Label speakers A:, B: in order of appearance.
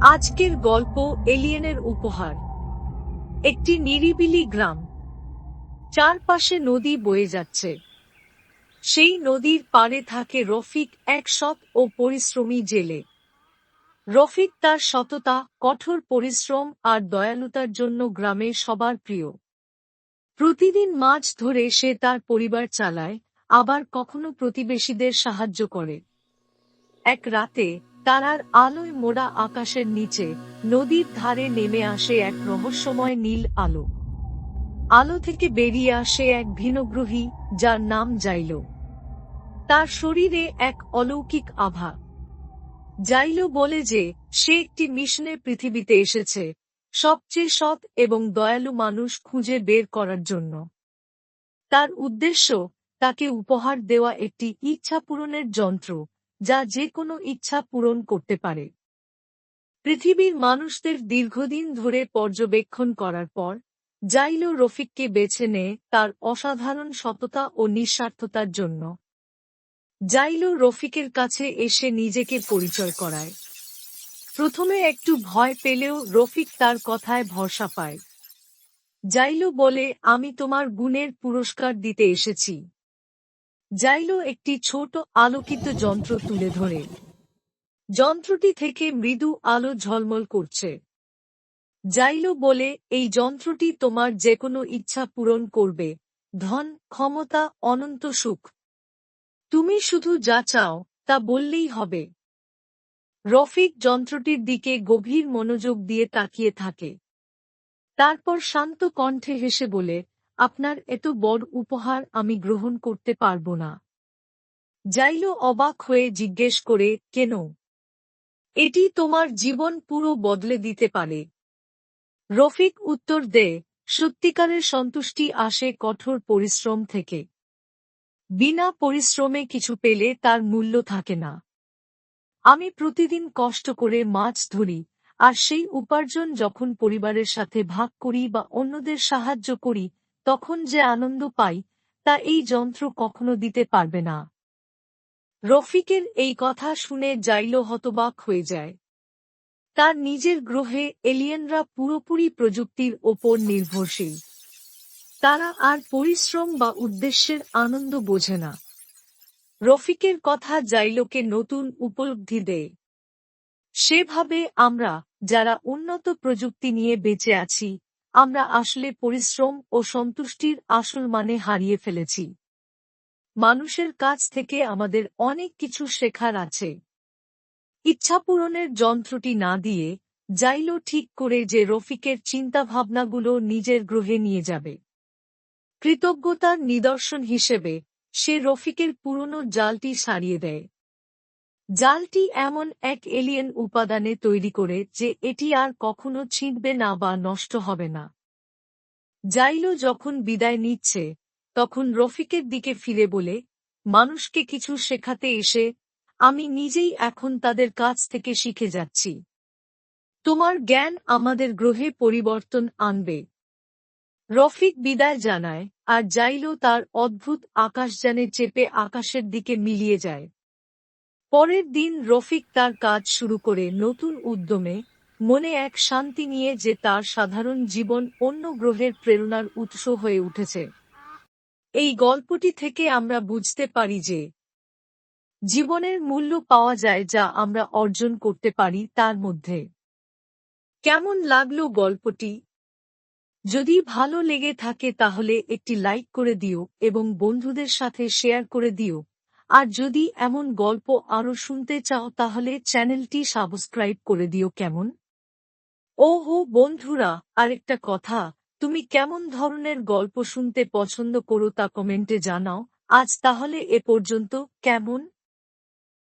A: আজকের গল্প এলিয়েনের উপহার। একটি নিরিবিলি গ্রাম। চারপাশে নদী বয়ে যাচ্ছে। সেই নদীর পাড়ে থাকে রফিক এক সৎ ও পরিশ্রমী জেলে। রফিক তার সততা, কঠোর পরিশ্রম আর দয়ালুতার জন্য গ্রামে সবার প্রিয়। প্রতিদিন মাছ ধরে সে তার পরিবার চালায় আবার কখনো প্রতিবেশীদের সাহায্য করে। এক রাতে তারার আলোয় মোড়া আকাশের নিচে নদীর ধারে নেমে আসে এক রহস্যময় নীল আলো। আলো থেকে বেরিয়ে আসে এক ভিনগ্রহী, যার নাম যাইল। তার শরীরে এক অলৌকিক আভা। যাইল বলে যে, সে একটি মিশনে পৃথিবীতে এসেছে, সবচেয়ে সৎ এবং দয়ালু মানুষ খুঁজে বের করার জন্য। তার উদ্দেশ্য তাকে উপহার দেওয়া একটি ইচ্ছা পূরণের যন্ত্র, যা যে কোনো ইচ্ছা পূরণ করতে পারে। পৃথিবীর মানুষদের দীর্ঘদিন ধরে পর্যবেক্ষণ করার পর, জাইলো রফিককে বেছে নেয় তার অসাধারণ সততা ও নিঃস্বার্থতার জন্য। জাইলো রফিকের কাছে এসে নিজেকে পরিচয় করায়। প্রথমে একটু ভয় পেলেও রফিক তার কথায় ভরসা পায়। জাইলো বলে, আমি তোমার গুণের পুরস্কার দিতে এসেছি। জাইলো একটি ছোট আলোকিত যন্ত্র তুলে ধরে। যন্ত্রটি থেকে মৃদু আলো ঝলমল করছে। জাইলো বলে, এই যন্ত্রটি তোমার যে কোনো ইচ্ছা পূরণ করবে। ধন, ক্ষমতা, অনন্ত সুখ। তুমি শুধু যা চাও, তা বললেই হবে। রফিক যন্ত্রটির দিকে গভীর মনোযোগ দিয়ে তাকিয়ে থাকে। তারপর শান্ত কণ্ঠে হেসে বলে আপনার এত বড় উপহার আমি গ্রহণ করতে পারব না। যাইল অবাক হয়ে জিজ্ঞেস করে, কেন? এটি তোমার জীবন পুরো বদলে দিতে পারে। রফিক উত্তর দে, সত্যিকারের সন্তুষ্টি আসে কঠোর পরিশ্রম থেকে। বিনা পরিশ্রমে কিছু পেলে তার মূল্য থাকে না। আমি প্রতিদিন কষ্ট করে মাছ ধরি, আর সেই উপার্জন যখন পরিবারের সাথে ভাগ করি বা অন্যদের সাহায্য করি তখন যে আনন্দ পাই, তা এই যন্ত্র কখনো দিতে পারবে না। রফিকের এই কথা শুনে যাইল হতবাক হয়ে যায়। তার নিজের গ্রহে এলিয়েনরা পুরোপুরি প্রযুক্তির ওপর নির্ভরশীল। তারা আর পরিশ্রম বা উদ্দেশ্যের আনন্দ বোঝে না। রফিকের কথা জাইলোকে নতুন উপলব্ধি দেয়। সেভাবে আমরা, যারা উন্নত প্রযুক্তি নিয়ে বেঁচে আছি আমরা আসলে পরিশ্রম ও সন্তুষ্টির আসল মানে হারিয়ে ফেলেছি। মানুষের কাছ থেকে আমাদের অনেক কিছু শেখার আছে। ইচ্ছাপূরণের যন্ত্রটি না দিয়ে যাইলো ঠিক করে যে রফিকের চিন্তাভাবনাগুলো নিজের গ্রহে নিয়ে যাবে। কৃতজ্ঞতার নিদর্শন হিসেবে সে রফিকের পুরনো জালটি সারিয়ে দেয়। জালটি এমন এক এলিয়েন উপাদানে তৈরি করে যে এটি আর কখনো ছিঁড়বে না বা নষ্ট হবে না। জাইলো যখন বিদায় নিচ্ছে, তখন রফিকের দিকে ফিরে বলে, মানুষকে কিছু শেখাতে এসে, আমি নিজেই এখন তাদের কাছ থেকে শিখে যাচ্ছি। তোমার জ্ঞান আমাদের গ্রহে পরিবর্তন আনবে রফিক বিদায় জানায়, আর জাইলো তার অদ্ভুত আকাশযানে চেপে আকাশের দিকে মিলিয়ে যায়। পরের দিন রফিক তার কাজ শুরু করে নতুন উদ্যমে, মনে এক শান্তি নিয়ে যে তার সাধারণ জীবন অন্য গ্রহের প্রেরণার উৎস হয়ে উঠেছে। এই গল্পটি থেকে আমরা বুঝতে পারি যে, জীবনের মূল্য পাওয়া যায় যা আমরা অর্জন করতে পারি তার মধ্যে। কেমন লাগল গল্পটি? যদি ভালো লেগে থাকে তাহলে একটি লাইক করে দিও এবং বন্ধুদের সাথে শেয়ার করে দিও। আর যদি এমন গল্প আরও শুনতে চাও, তাহলে চ্যানেলটি সাবস্ক্রাইব করে দিও কেমন? ও হো বন্ধুরা, আরেকটা কথা, তুমি কেমন ধরনের গল্প শুনতে পছন্দ করো তা কমেন্টে জানাও। আজ তাহলে এ পর্যন্ত, কেমন?